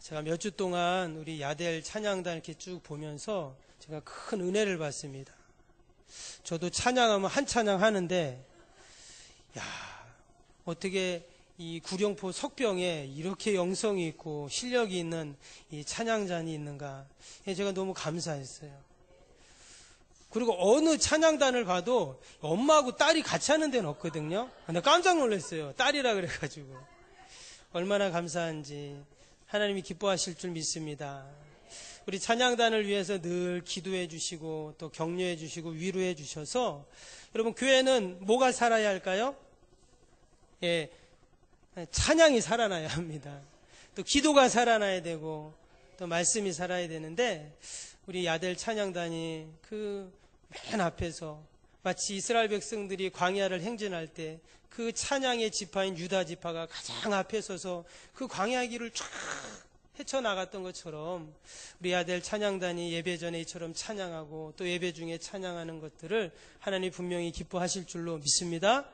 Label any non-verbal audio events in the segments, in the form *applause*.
제가 몇 주 동안 우리 야델 찬양단 이렇게 쭉 보면서 제가 큰 은혜를 받습니다. 저도 찬양하면 한 찬양 하는데, 야, 어떻게 이 구룡포 석병에 이렇게 영성이 있고 실력이 있는 이 찬양단이 있는가. 예, 제가 너무 감사했어요. 그리고 어느 찬양단을 봐도 엄마하고 딸이 같이 하는 데는 없거든요. 근데 깜짝 놀랐어요. 딸이라 그래가지고. 얼마나 감사한지 하나님이 기뻐하실 줄 믿습니다. 우리 찬양단을 위해서 늘 기도해 주시고 또 격려해 주시고 위로해 주셔서 여러분 교회는 뭐가 살아야 할까요? 예. 찬양이 살아나야 합니다. 또 기도가 살아나야 되고 또 말씀이 살아야 되는데 우리 야델 찬양단이 그 맨 앞에서 마치 이스라엘 백성들이 광야를 행진할 때 그 찬양의 지파인 유다 지파가 가장 앞에 서서 그 광야 길을 쫙 헤쳐나갔던 것처럼 우리 아들 찬양단이 예배 전에 이처럼 찬양하고 또 예배 중에 찬양하는 것들을 하나님 분명히 기뻐하실 줄로 믿습니다.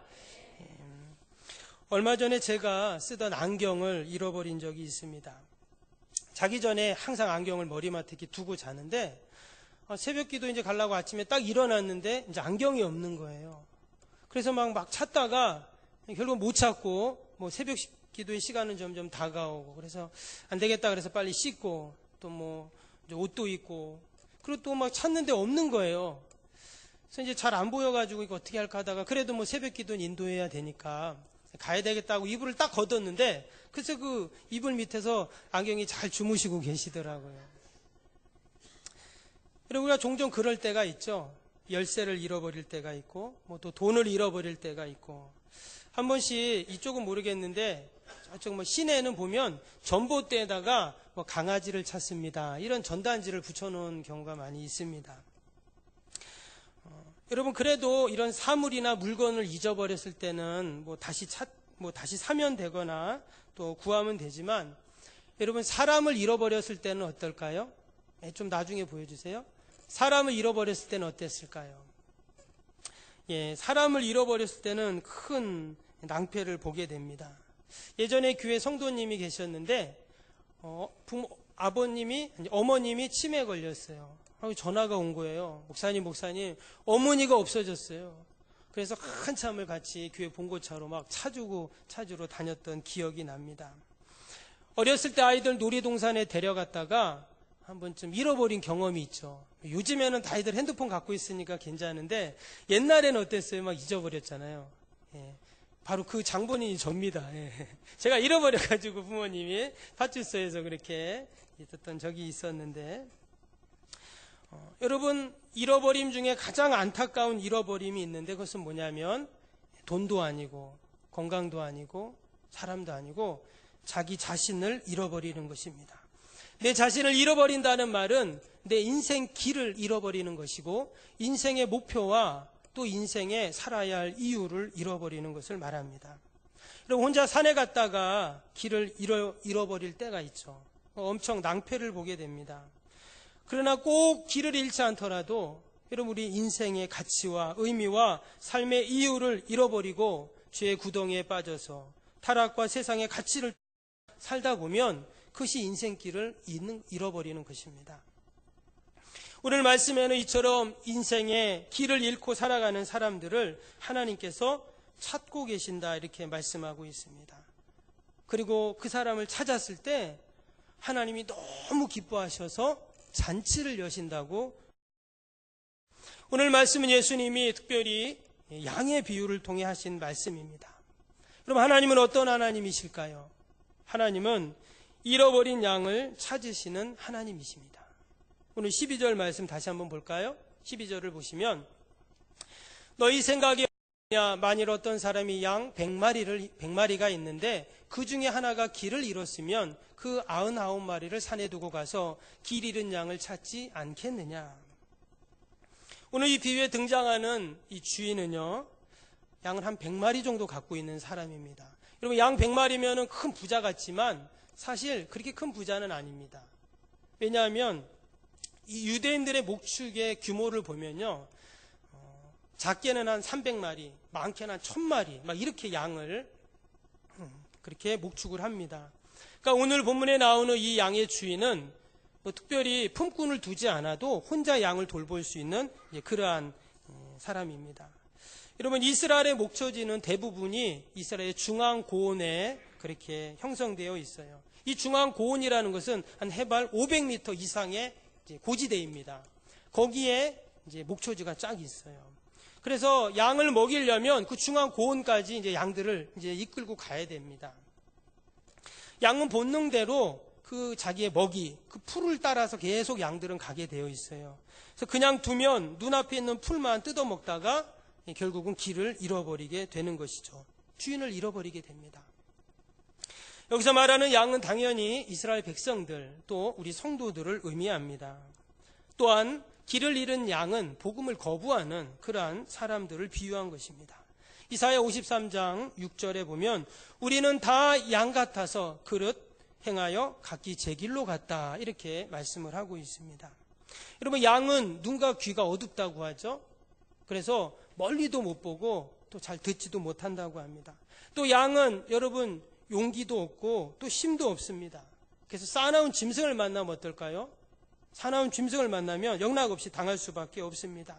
예. 얼마 전에 제가 쓰던 안경을 잃어버린 적이 있습니다. 자기 전에 항상 안경을 머리맡에 두고 자는데 어, 새벽 기도 이제 가려고 아침에 딱 일어났는데 이제 안경이 없는 거예요. 그래서 막, 막 찾다가 결국 못 찾고 뭐 새벽 기도의 시간은 점점 다가오고 그래서 안 되겠다 그래서 빨리 씻고 또 뭐 옷도 입고 그리고 또 막 찾는데 없는 거예요. 그래서 이제 잘 안 보여가지고 이거 어떻게 할까 하다가 그래도 뭐 새벽 기도는 인도해야 되니까 가야 되겠다고 이불을 딱 걷었는데 그래서 그 이불 밑에서 안경이 잘 주무시고 계시더라고요. 그리고 우리가 종종 그럴 때가 있죠. 열쇠를 잃어버릴 때가 있고, 뭐 또 돈을 잃어버릴 때가 있고. 한 번씩 이쪽은 모르겠는데, 저쪽 뭐 시내는 보면 전봇대에다가 뭐 강아지를 찾습니다. 이런 전단지를 붙여놓은 경우가 많이 있습니다. 어, 여러분 그래도 이런 사물이나 물건을 잊어버렸을 때는 뭐 다시 찾, 뭐 다시 사면 되거나 또 구하면 되지만 여러분 사람을 잃어버렸을 때는 어떨까요? 네, 좀 나중에 보여주세요. 사람을 잃어버렸을 때는 어땠을까요? 예, 사람을 잃어버렸을 때는 큰 낭패를 보게 됩니다. 예전에 교회 성도님이 계셨는데 어, 부모, 아버님이 어머님이 치매 걸렸어요. 전화가 온 거예요. 목사님, 목사님, 어머니가 없어졌어요. 그래서 한참을 같이 교회 본고차로 막 차주고 차주로 다녔던 기억이 납니다. 어렸을 때 아이들 놀이동산에 데려갔다가 한 번쯤 잃어버린 경험이 있죠. 요즘에는 다이들 핸드폰 갖고 있으니까 괜찮은데 옛날에는 어땠어요? 막 잊어버렸잖아요. 예. 바로 그 장본인이 접니다. 예. *laughs* 제가 잃어버려가지고 부모님이 파출소에서 그렇게 있었던 적이 있었는데 어, 여러분 잃어버림 중에 가장 안타까운 잃어버림이 있는데 그것은 뭐냐면 돈도 아니고 건강도 아니고 사람도 아니고 자기 자신을 잃어버리는 것입니다. 내 자신을 잃어버린다는 말은 내 인생 길을 잃어버리는 것이고 인생의 목표와 또 인생에 살아야 할 이유를 잃어버리는 것을 말합니다. 그리고 혼자 산에 갔다가 길을 잃어, 잃어버릴 때가 있죠. 엄청 낭패를 보게 됩니다. 그러나 꼭 길을 잃지 않더라도 여러분 우리 인생의 가치와 의미와 삶의 이유를 잃어버리고 죄의 구덩이에 빠져서 타락과 세상의 가치를 살다 보면 그것이 인생길을 잃어버리는 것입니다. 오늘 말씀에는 이처럼 인생의 길을 잃고 살아가는 사람들을 하나님께서 찾고 계신다 이렇게 말씀하고 있습니다. 그리고 그 사람을 찾았을 때 하나님이 너무 기뻐하셔서 잔치를 여신다고 오늘 말씀은 예수님이 특별히 양의 비유를 통해 하신 말씀입니다. 그럼 하나님은 어떤 하나님이실까요? 하나님은 잃어버린 양을 찾으시는 하나님이십니다. 오늘 12절 말씀 다시 한번 볼까요? 12절을 보시면 너희 생각이 만일 어떤 사람이 양 100마리를 100마리가 있는데 그 중에 하나가 길을 잃었으면 그 99마리를 산에 두고 가서 길 잃은 양을 찾지 않겠느냐. 오늘 이 비유에 등장하는 이 주인은요. 양을 한 100마리 정도 갖고 있는 사람입니다. 여러분 양 100마리면은 큰 부자 같지만 사실 그렇게 큰 부자는 아닙니다. 왜냐하면 이 유대인들의 목축의 규모를 보면요. 어, 작게는 한 300마리, 많게는 한 1000마리, 막 이렇게 양을 음, 그렇게 목축을 합니다. 그러니까 오늘 본문에 나오는 이 양의 주인은 뭐 특별히 품꾼을 두지 않아도 혼자 양을 돌볼 수 있는 이제 그러한 음, 사람입니다. 여러분 이스라엘의 목초지는 대부분이 이스라엘의 중앙 고원에 그렇게 형성되어 있어요. 이 중앙 고원이라는 것은 한 해발 500m 이상의 고지대입니다. 거기에 이제 목초지가 쫙 있어요. 그래서 양을 먹이려면 그 중앙 고원까지 이제 양들을 이제 이끌고 가야 됩니다. 양은 본능대로 그 자기의 먹이, 그 풀을 따라서 계속 양들은 가게 되어 있어요. 그래서 그냥 두면 눈앞에 있는 풀만 뜯어 먹다가 결국은 길을 잃어버리게 되는 것이죠. 주인을 잃어버리게 됩니다. 여기서 말하는 양은 당연히 이스라엘 백성들 또 우리 성도들을 의미합니다. 또한 길을 잃은 양은 복음을 거부하는 그러한 사람들을 비유한 것입니다. 이사야 53장 6절에 보면 우리는 다 양 같아서 그릇 행하여 각기 제 길로 갔다 이렇게 말씀을 하고 있습니다. 여러분 양은 눈과 귀가 어둡다고 하죠. 그래서 멀리도 못 보고 또 잘 듣지도 못한다고 합니다. 또 양은 여러분 용기도 없고 또 힘도 없습니다. 그래서 싸나운 짐승을 만나면 어떨까요? 사나운 짐승을 만나면 영락없이 당할 수밖에 없습니다.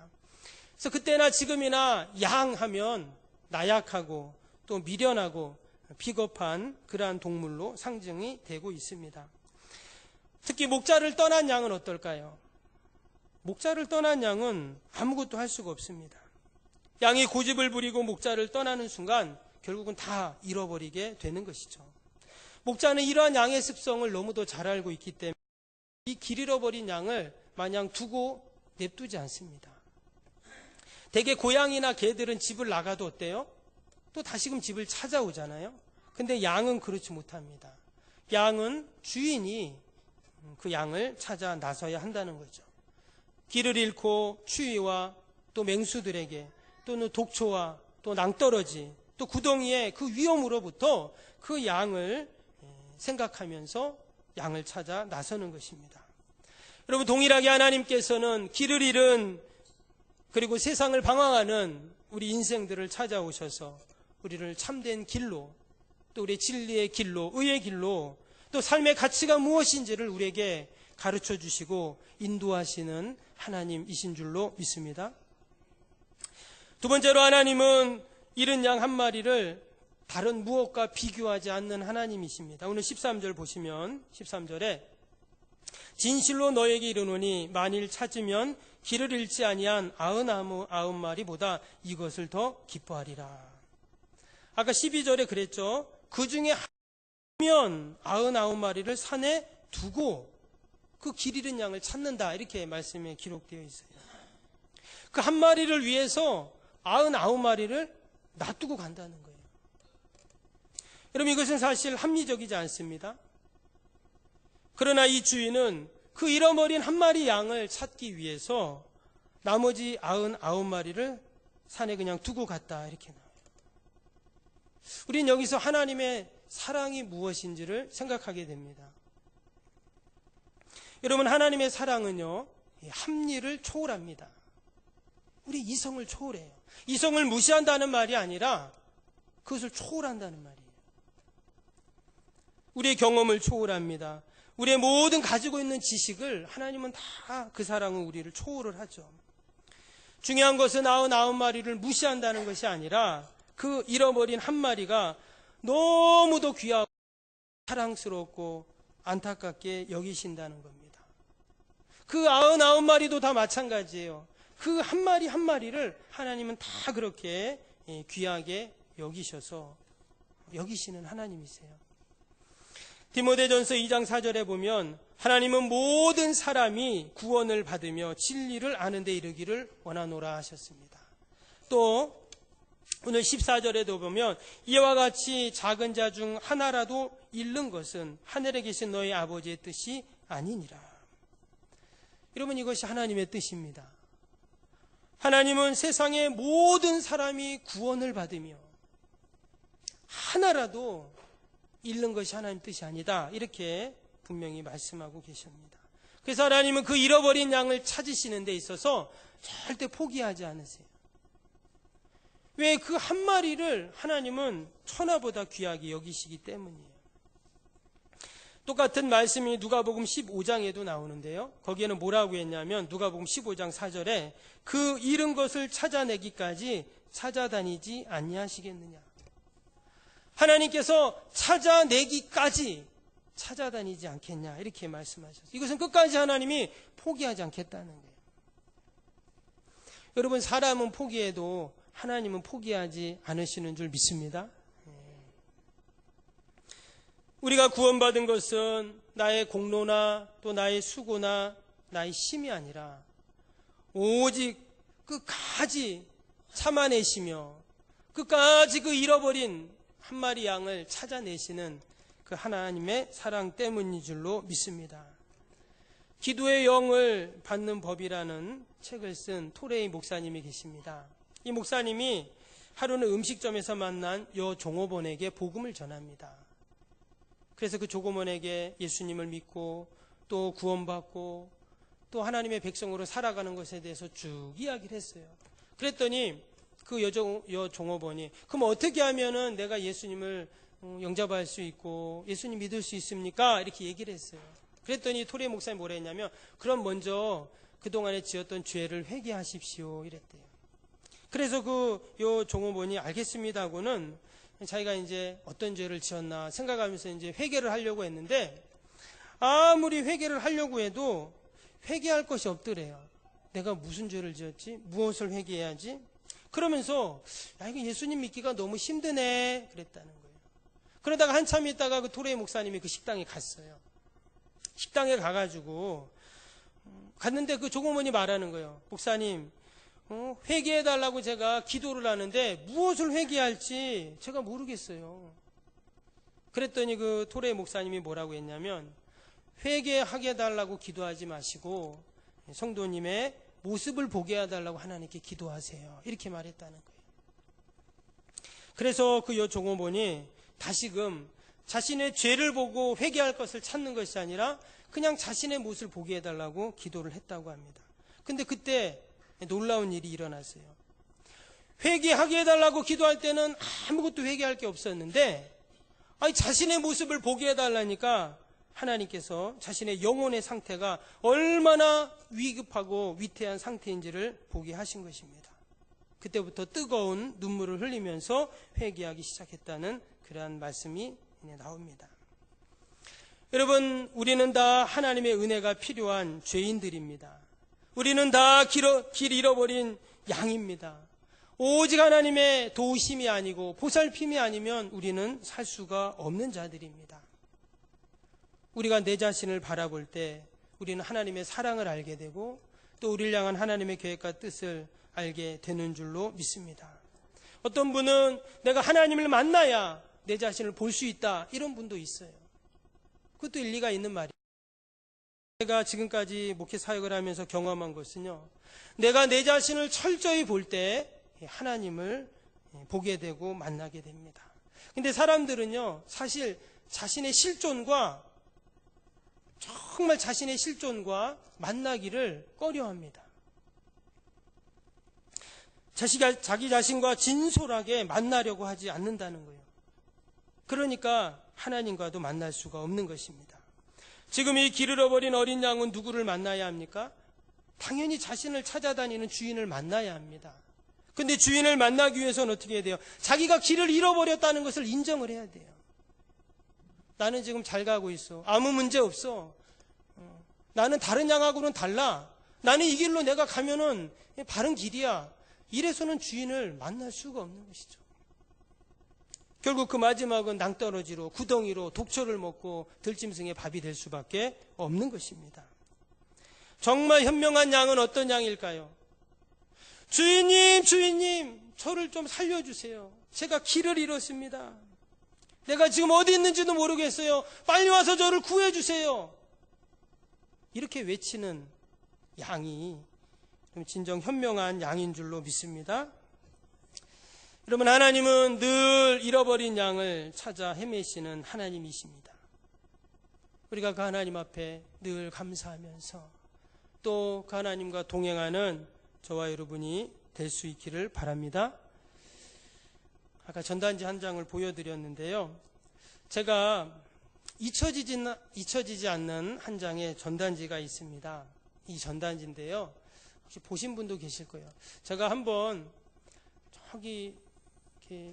그래서 그때나 지금이나 양 하면 나약하고 또 미련하고 비겁한 그러한 동물로 상징이 되고 있습니다. 특히 목자를 떠난 양은 어떨까요? 목자를 떠난 양은 아무것도 할 수가 없습니다. 양이 고집을 부리고 목자를 떠나는 순간 결국은 다 잃어버리게 되는 것이죠. 목자는 이러한 양의 습성을 너무도 잘 알고 있기 때문에 이 길 잃어버린 양을 마냥 두고 냅두지 않습니다. 대개 고양이나 개들은 집을 나가도 어때요? 또 다시금 집을 찾아오잖아요. 근데 양은 그렇지 못합니다. 양은 주인이 그 양을 찾아 나서야 한다는 거죠. 길을 잃고 추위와 또 맹수들에게 또는 독초와 또 낭떠러지 또 구덩이의 그 위험으로부터 그 양을 생각하면서 양을 찾아 나서는 것입니다. 여러분 동일하게 하나님께서는 길을 잃은 그리고 세상을 방황하는 우리 인생들을 찾아오셔서 우리를 참된 길로 또 우리 진리의 길로 의의 길로 또 삶의 가치가 무엇인지를 우리에게 가르쳐 주시고 인도하시는 하나님이신 줄로 믿습니다. 두 번째로 하나님은 잃은 양한 마리를 다른 무엇과 비교하지 않는 하나님이십니다. 오늘 13절 보시면 13절에 진실로 너에게 이르노니 만일 찾으면 길을 잃지 아니한 아흔 아흔 마리보다 이것을 더 기뻐하리라. 아까 12절에 그랬죠. 그 중에 하면 아흔 아홉 마리를 산에 두고 그 길 잃은 양을 찾는다. 이렇게 말씀에 기록되어 있어요. 그 한 마리를 위해서 아흔 아홉 마리를 놔두고 간다는 거예요. 여러분 이것은 사실 합리적이지 않습니다. 그러나 이 주인은 그 잃어버린 한 마리 양을 찾기 위해서 나머지 아흔 아홉 마리를 산에 그냥 두고 갔다 이렇게 나와요. 우린 여기서 하나님의 사랑이 무엇인지를 생각하게 됩니다. 여러분 하나님의 사랑은요 합리를 초월합니다. 우리 이성을 초월해요. 이성을 무시한다는 말이 아니라 그것을 초월한다는 말이에요. 우리의 경험을 초월합니다. 우리의 모든 가지고 있는 지식을 하나님은 다 그 사랑은 우리를 초월을 하죠. 중요한 것은 아흔 아홉 마리를 무시한다는 것이 아니라 그 잃어버린 한 마리가 너무도 귀하고 사랑스럽고 안타깝게 여기신다는 겁니다. 그 아흔 아홉 마리도 다 마찬가지예요. 그 한 마리 한 마리를 하나님은 다 그렇게 예, 귀하게 여기셔서 여기시는 하나님이세요. 디모데전서 2장 4절에 보면 하나님은 모든 사람이 구원을 받으며 진리를 아는 데 이르기를 원하노라 하셨습니다. 또 오늘 14절에도 보면 이와 같이 작은 자 중 하나라도 잃는 것은 하늘에 계신 너희 아버지의 뜻이 아니니라. 여러분 이것이 하나님의 뜻입니다. 하나님은 세상의 모든 사람이 구원을 받으며 하나라도 잃는 것이 하나님 뜻이 아니다. 이렇게 분명히 말씀하고 계십니다. 그래서 하나님은 그 잃어버린 양을 찾으시는 데 있어서 절대 포기하지 않으세요. 왜 그 한 마리를 하나님은 천하보다 귀하게 여기시기 때문이에요. 똑같은 말씀이 누가복음 15장에도 나오는데요. 거기에는 뭐라고 했냐면 누가복음 15장 4절에 그 잃은 것을 찾아내기까지 찾아다니지 아니하시겠느냐. 하나님께서 찾아내기까지 찾아다니지 않겠냐 이렇게 말씀하셨어요. 이것은 끝까지 하나님이 포기하지 않겠다는 거예요. 여러분 사람은 포기해도 하나님은 포기하지 않으시는 줄 믿습니다. 우리가 구원받은 것은 나의 공로나 또 나의 수고나 나의 힘이 아니라 오직 끝까지 참아내시며 끝까지 그 잃어버린 한 마리 양을 찾아내시는 그 하나님의 사랑 때문인 줄로 믿습니다. 기도의 영을 받는 법이라는 책을 쓴 토레이 목사님이 계십니다. 이 목사님이 하루는 음식점에서 만난 여 종업원에게 복음을 전합니다. 그래서 그 조고몬에게 예수님을 믿고 또 구원받고 또 하나님의 백성으로 살아가는 것에 대해서 쭉 이야기를 했어요. 그랬더니 그 여종, 여종업원이 그럼 어떻게 하면은 내가 예수님을 어, 영접할 수 있고 예수님 믿을 수 있습니까? 이렇게 얘기를 했어요. 그랬더니 토레 목사님 뭐라 했냐면 그럼 먼저 그동안에 지었던 죄를 회개하십시오 이랬대요. 그래서 그 요 종업원이 알겠습니다 하고는 자기가 이제 어떤 죄를 지었나 생각하면서 이제 회개를 하려고 했는데 아무리 회개를 하려고 해도 회개할 것이 없더래요. 내가 무슨 죄를 지었지? 무엇을 회개해야지? 그러면서 야 이거 예수님 믿기가 너무 힘드네 그랬다는 거예요. 그러다가 한참 있다가 그 토레이 목사님이 그 식당에 갔어요. 식당에 가가지고 음, 갔는데 그 조공원이 말하는 거예요. 목사님 어, 회개해달라고 제가 기도를 하는데 무엇을 회개할지 제가 모르겠어요. 그랬더니 그 토레 목사님이 뭐라고 했냐면 회개하게 해달라고 기도하지 마시고 성도님의 모습을 보게 해달라고 하나님께 기도하세요. 이렇게 말했다는 거예요. 그래서 그 여종업원이 다시금 자신의 죄를 보고 회개할 것을 찾는 것이 아니라 그냥 자신의 모습을 보게 해달라고 기도를 했다고 합니다. 근데 그때 놀라운 일이 일어났어요. 회개하게 해달라고 기도할 때는 아무것도 회개할 게 없었는데, 아니, 자신의 모습을 보게 해달라니까 하나님께서 자신의 영혼의 상태가 얼마나 위급하고 위태한 상태인지를 보게 하신 것입니다. 그때부터 뜨거운 눈물을 흘리면서 회개하기 시작했다는 그러한 말씀이 나옵니다. 여러분, 우리는 다 하나님의 은혜가 필요한 죄인들입니다. 우리는 다길 잃어버린 양입니다. 오직 하나님의 도우심이 아니고 보살핌이 아니면 우리는 살 수가 없는 자들입니다. 우리가 내 자신을 바라볼 때 우리는 하나님의 사랑을 알게 되고 또 우리를 향한 하나님의 계획과 뜻을 알게 되는 줄로 믿습니다. 어떤 분은 내가 하나님을 만나야 내 자신을 볼 수 있다 이런 분도 있어요. 그것도 일리가 있는 말이에요. 제가 지금까지 목회 사역을 하면서 경험한 것은요. 내가 내 자신을 철저히 볼 때 하나님을 보게 되고 만나게 됩니다. 근데 사람들은요. 사실 자신의 실존과 정말 자신의 실존과 만나기를 꺼려합니다. 자기가, 자기 자신과 진솔하게 만나려고 하지 않는다는 거예요. 그러니까 하나님과도 만날 수가 없는 것입니다. 지금 이 길 잃어버린 어린 양은 누구를 만나야 합니까? 당연히 자신을 찾아다니는 주인을 만나야 합니다. 근데 주인을 만나기 위해서는 어떻게 해야 돼요? 자기가 길을 잃어버렸다는 것을 인정을 해야 돼요. 나는 지금 잘 가고 있어. 아무 문제 없어. 어, 나는 다른 양하고는 달라. 나는 이 길로 내가 가면은 바른 길이야. 이래서는 주인을 만날 수가 없는 것이죠. 결국 그 마지막은 낭떠러지로 구덩이로 독초를 먹고 들짐승의 밥이 될 수밖에 없는 것입니다. 정말 현명한 양은 어떤 양일까요? 주인님, 주인님, 저를 좀 살려주세요. 제가 길을 잃었습니다. 내가 지금 어디 있는지도 모르겠어요. 빨리 와서 저를 구해주세요. 이렇게 외치는 양이 진정 현명한 양인 줄로 믿습니다. 여러분 하나님은 늘 잃어버린 양을 찾아 헤매시는 하나님이십니다. 우리가 그 하나님 앞에 늘 감사하면서 또 그 하나님과 동행하는 저와 여러분이 될 수 있기를 바랍니다. 아까 전단지 한 장을 보여드렸는데요. 제가 잊혀지지, 잊혀지지 않는 한 장의 전단지가 있습니다. 이 전단지인데요. 혹시 보신 분도 계실 거예요. 제가 한번 저기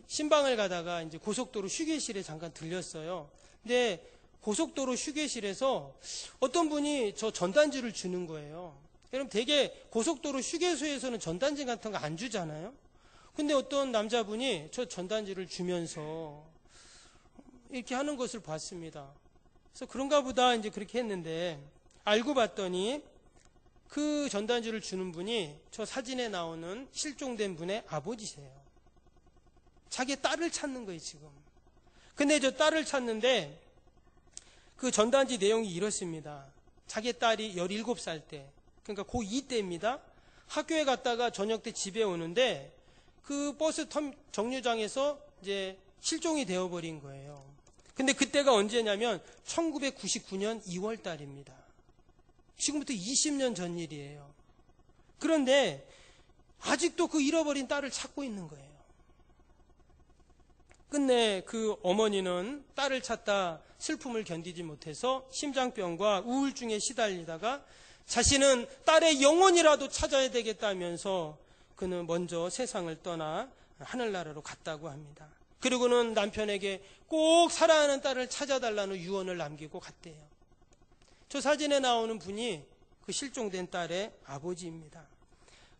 신방을 가다가 이제 고속도로 휴게실에 잠깐 들렸어요. 근데 고속도로 휴게실에서 어떤 분이 저 전단지를 주는 거예요. 여러분 되게 고속도로 휴게소에서는 전단지 같은 거 안 주잖아요. 근데 어떤 남자분이 저 전단지를 주면서 이렇게 하는 것을 봤습니다. 그래서 그런가 보다 이제 그렇게 했는데 알고 봤더니 그 전단지를 주는 분이 저 사진에 나오는 실종된 분의 아버지세요. 자기 딸을 찾는 거예요, 지금. 근데 저 딸을 찾는데 그 전단지 내용이 이렇습니다. 자기 딸이 17살 때, 그러니까 고2 때입니다. 학교에 갔다가 저녁 때 집에 오는데 그 버스 텀 정류장에서 이제 실종이 되어버린 거예요. 근데 그때가 언제냐면 1999년 2월 달입니다. 지금부터 20년 전 일이에요. 그런데 아직도 그 잃어버린 딸을 찾고 있는 거예요. 끝내 그 어머니는 딸을 찾다 슬픔을 견디지 못해서 심장병과 우울증에 시달리다가 자신은 딸의 영혼이라도 찾아야 되겠다면서 그는 먼저 세상을 떠나 하늘나라로 갔다고 합니다. 그리고는 남편에게 꼭 사랑하는 딸을 찾아달라는 유언을 남기고 갔대요. 저 사진에 나오는 분이 그 실종된 딸의 아버지입니다.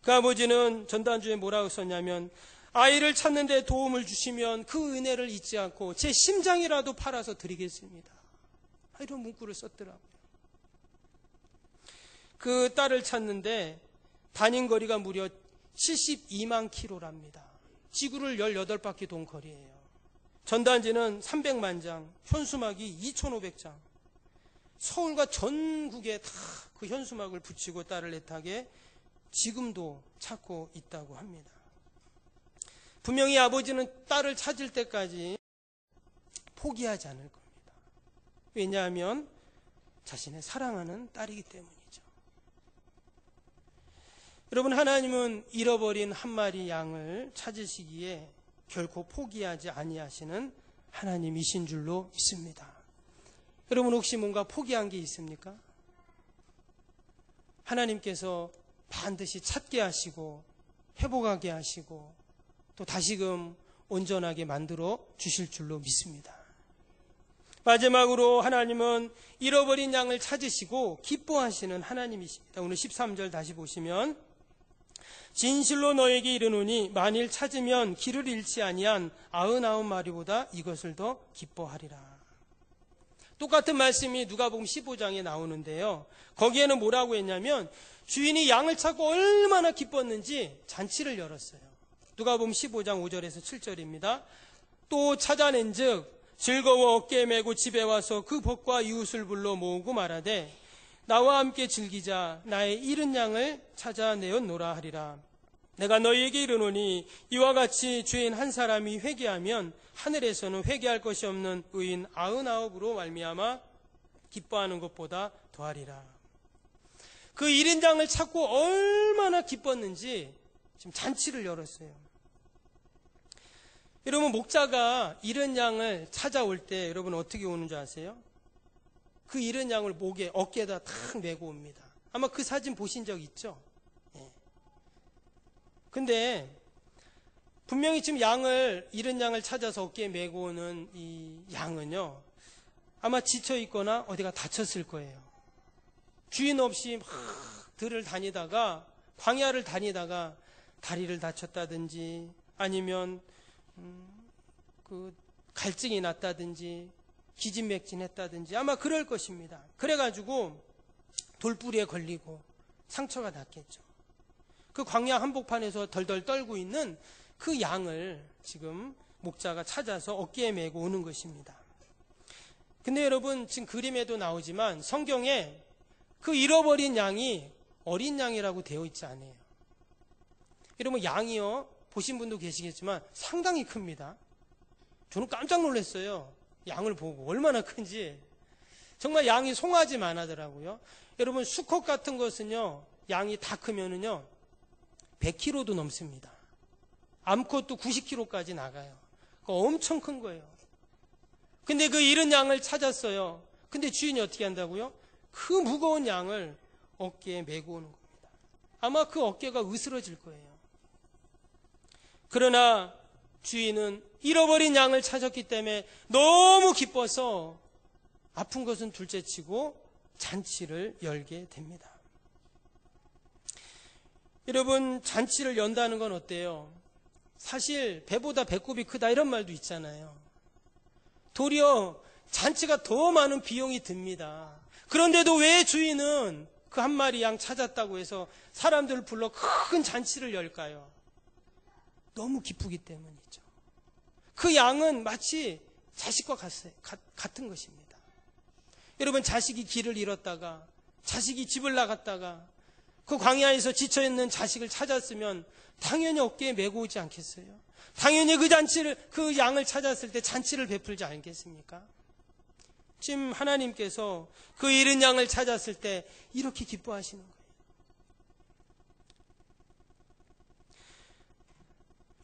그 아버지는 전단주에 뭐라고 썼냐면 아이를 찾는 데 도움을 주시면 그 은혜를 잊지 않고 제 심장이라도 팔아서 드리겠습니다. 이런 문구를 썼더라고요. 그 딸을 찾는데 다닌 거리가 무려 72만 킬로랍니다. 지구를 18바퀴 돈 거리예요. 전단지는 300만 장, 현수막이 2,500장. 서울과 전국에 다 그 현수막을 붙이고 딸을 애타게 지금도 찾고 있다고 합니다. 분명히 아버지는 딸을 찾을 때까지 포기하지 않을 겁니다. 왜냐하면 자신의 사랑하는 딸이기 때문이죠. 여러분, 하나님은 잃어버린 한 마리 양을 찾으시기에 결코 포기하지 아니하시는 하나님이신 줄로 믿습니다. 여러분 혹시 뭔가 포기한 게 있습니까? 하나님께서 반드시 찾게 하시고 회복하게 하시고 또 다시금 온전하게 만들어 주실 줄로 믿습니다. 마지막으로 하나님은 잃어버린 양을 찾으시고 기뻐하시는 하나님이십니다. 오늘 13절 다시 보시면 진실로 너에게 이르노니 만일 찾으면 길을 잃지 아니한 아흔아홉 마리보다 이것을 더 기뻐하리라. 똑같은 말씀이 누가복음 15장에 나오는데요. 거기에는 뭐라고 했냐면 주인이 양을 찾고 얼마나 기뻤는지 잔치를 열었어요. 누가복음 15장 5절에서 7절입니다. 또 찾아낸즉 즐거워 어깨에 메고 집에 와서 그 벗과 이웃을 불러 모으고 말하되 나와 함께 즐기자 나의 잃은 양을 찾아내었노라 하리라. 내가 너희에게 이르노니 이와 같이 주인 한 사람이 회개하면 하늘에서는 회개할 것이 없는 의인 아흔아홉으로 말미암아 기뻐하는 것보다 더하리라. 그 잃은 양을 찾고 얼마나 기뻤는지 지금 잔치를 열었어요. 여러분 목자가 잃은 양을 찾아올 때 여러분 어떻게 오는 줄 아세요? 그 잃은 양을 목에 어깨에다 탁 메고 옵니다. 아마 그 사진 보신 적 있죠? 예. 근데 분명히 지금 양을 잃은 양을 찾아서 어깨에 메고 오는 이 양은요. 아마 지쳐 있거나 어디가 다쳤을 거예요. 주인 없이 막 들을 다니다가 광야를 다니다가 다리를 다쳤다든지 아니면 음, 그 갈증이 났다든지 기진맥진했다든지 아마 그럴 것입니다. 그래가지고 돌뿌리에 걸리고 상처가 났겠죠. 그 광야 한복판에서 덜덜 떨고 있는 그 양을 지금 목자가 찾아서 어깨에 메고 오는 것입니다. 근데 여러분 지금 그림에도 나오지만 성경에 그 잃어버린 양이 어린 양이라고 되어 있지 않아요. 여러분 양이요 보신 분도 계시겠지만 상당히 큽니다. 저는 깜짝 놀랐어요. 양을 보고 얼마나 큰지 정말 양이 송아지만 하더라고요. 여러분 수컷 같은 것은요 양이 다 크면은요 100kg도 넘습니다. 암컷도 90kg까지 나가요. 엄청 큰 거예요. 근데 그 잃은 양을 찾았어요. 근데 주인이 어떻게 한다고요? 그 무거운 양을 어깨에 메고 오는 겁니다. 아마 그 어깨가 으스러질 거예요. 그러나 주인은 잃어버린 양을 찾았기 때문에 너무 기뻐서 아픈 것은 둘째 치고 잔치를 열게 됩니다. 여러분 잔치를 연다는 건 어때요? 사실 배보다 배꼽이 크다 이런 말도 있잖아요. 도리어 잔치가 더 많은 비용이 듭니다. 그런데도 왜 주인은 그 한 마리 양 찾았다고 해서 사람들을 불러 큰 잔치를 열까요? 너무 기쁘기 때문이죠. 그 양은 마치 자식과 같, 같은 것입니다. 여러분 자식이 길을 잃었다가 자식이 집을 나갔다가 그 광야에서 지쳐있는 자식을 찾았으면 당연히 어깨에 메고 오지 않겠어요? 당연히 그 잔치를, 그 양을 찾았을 때 잔치를 베풀지 않겠습니까? 지금 하나님께서 그 잃은 양을 찾았을 때 이렇게 기뻐하시는 거예요.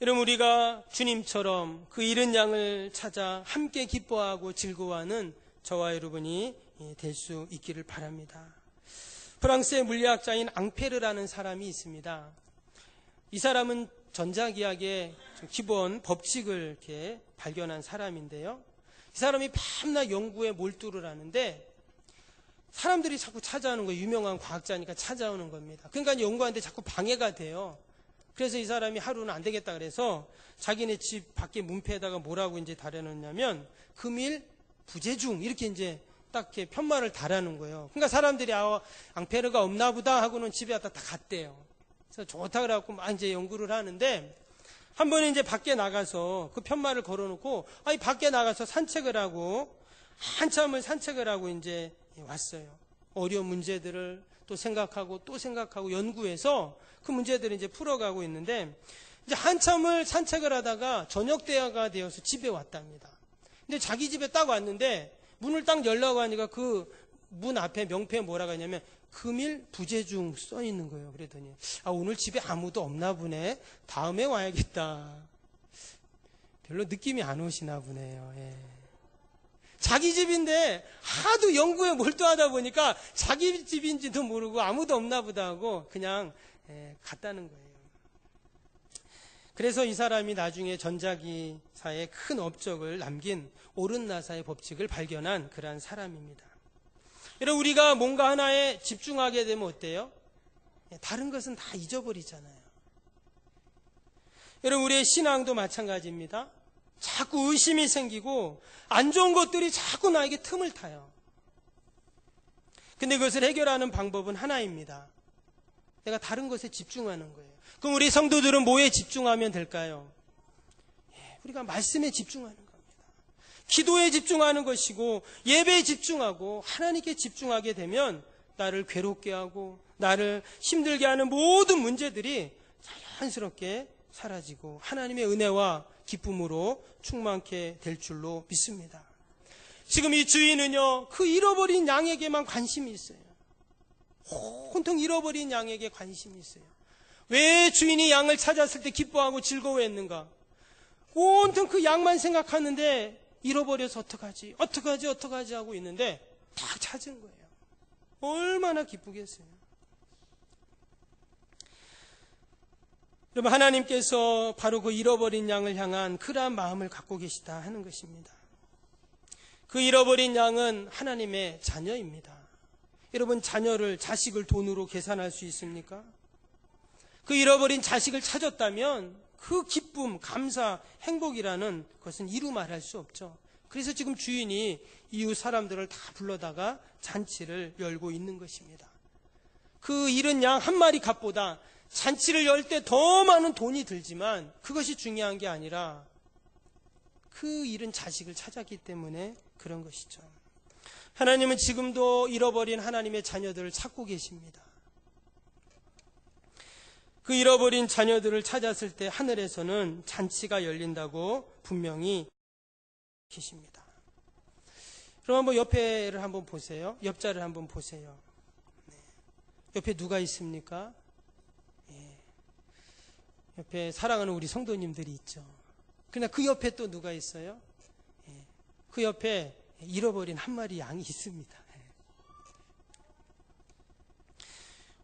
여러분, 우리가 주님처럼 그 잃은 양을 찾아 함께 기뻐하고 즐거워하는 저와 여러분이 될 수 있기를 바랍니다. 프랑스의 물리학자인 앙페르라는 사람이 있습니다. 이 사람은 전자기학의 기본 법칙을 이렇게 발견한 사람인데요. 이 사람이 밤낮 연구에 몰두를 하는데 사람들이 자꾸 찾아오는 거예요. 유명한 과학자니까 찾아오는 겁니다. 그러니까 연구하는데 자꾸 방해가 돼요. 그래서 이 사람이 하루는 안 되겠다 그래서 자기네 집 밖에 문패에다가 뭐라고 이제 달아놓냐면 금일 부재중 이렇게 이제 딱 이렇게 편말을 달아놓은 거예요. 그러니까 사람들이 아, 앙페르가 없나 보다 하고는 집에 왔다 다 갔대요. 그래서 좋다 그래갖고 막 이제 연구를 하는데 한 번은 이제 밖에 나가서 그 편말을 걸어놓고 아니 밖에 나가서 산책을 하고 한참을 산책을 하고 이제 왔어요. 어려운 문제들을 또 생각하고 또 생각하고 연구해서 그 문제들을 이제 풀어가고 있는데 이제 한참을 산책을 하다가 저녁 때가 되어서 집에 왔답니다. 근데 자기 집에 딱 왔는데 문을 딱 열라고 하니까 그 문 앞에 명패에 뭐라고 하냐면 금일 부재중 써 있는 거예요. 그랬더니 아 오늘 집에 아무도 없나 보네. 다음에 와야겠다. 별로 느낌이 안 오시나 보네요. 예. 자기 집인데 하도 연구에 몰두하다 보니까 자기 집인지도 모르고 아무도 없나 보다 하고 그냥 예, 갔다는 거예요. 그래서 이 사람이 나중에 전자기사에 큰 업적을 남긴 오른나사의 법칙을 발견한 그러한 사람입니다. 여러분 우리가 뭔가 하나에 집중하게 되면 어때요? 예, 다른 것은 다 잊어버리잖아요. 여러분 우리의 신앙도 마찬가지입니다. 자꾸 의심이 생기고 안 좋은 것들이 자꾸 나에게 틈을 타요. 근데 그것을 해결하는 방법은 하나입니다. 내가 다른 것에 집중하는 거예요. 그럼 우리 성도들은 뭐에 집중하면 될까요? 예, 우리가 말씀에 집중하는 겁니다. 기도에 집중하는 것이고 예배에 집중하고 하나님께 집중하게 되면 나를 괴롭게 하고 나를 힘들게 하는 모든 문제들이 자연스럽게 사라지고 하나님의 은혜와 기쁨으로 충만케 될 줄로 믿습니다. 지금 이 주인은요, 그 잃어버린 양에게만 관심이 있어요. 온통 잃어버린 양에게 관심이 있어요. 왜 주인이 양을 찾았을 때 기뻐하고 즐거워했는가? 온통 그 양만 생각하는데 잃어버려서 어떡하지? 어떡하지? 어떡하지? 하고 있는데 딱 찾은 거예요. 얼마나 기쁘겠어요. 여러분 하나님께서 바로 그 잃어버린 양을 향한 그러한 마음을 갖고 계시다 하는 것입니다. 그 잃어버린 양은 하나님의 자녀입니다. 여러분 자녀를 자식을 돈으로 계산할 수 있습니까? 그 잃어버린 자식을 찾았다면 그 기쁨, 감사, 행복이라는 것은 이루 말할 수 없죠. 그래서 지금 주인이 이웃 사람들을 다 불러다가 잔치를 열고 있는 것입니다. 그 잃은 양 한 마리 값보다 잔치를 열 때 더 많은 돈이 들지만 그것이 중요한 게 아니라 그 잃은 자식을 찾았기 때문에 그런 것이죠. 하나님은 지금도 잃어버린 하나님의 자녀들을 찾고 계십니다. 그 잃어버린 자녀들을 찾았을 때 하늘에서는 잔치가 열린다고 분명히 계십니다. 그럼 한번 옆에를 한번 보세요. 옆자를 한번 보세요. 네. 옆에 누가 있습니까? 옆에 사랑하는 우리 성도님들이 있죠. 그러나 그 옆에 또 누가 있어요? 예, 그 옆에 잃어버린 한 마리 양이 있습니다.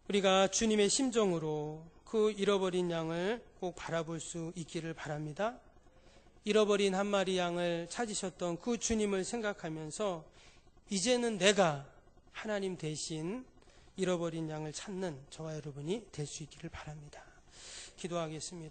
우리가 주님의 심정으로 그 잃어버린 양을 꼭 바라볼 수 있기를 바랍니다. 잃어버린 한 마리 양을 찾으셨던 그 주님을 생각하면서 이제는 내가 하나님 대신 잃어버린 양을 찾는 저와 여러분이 될 수 있기를 바랍니다. 기도하겠습니다.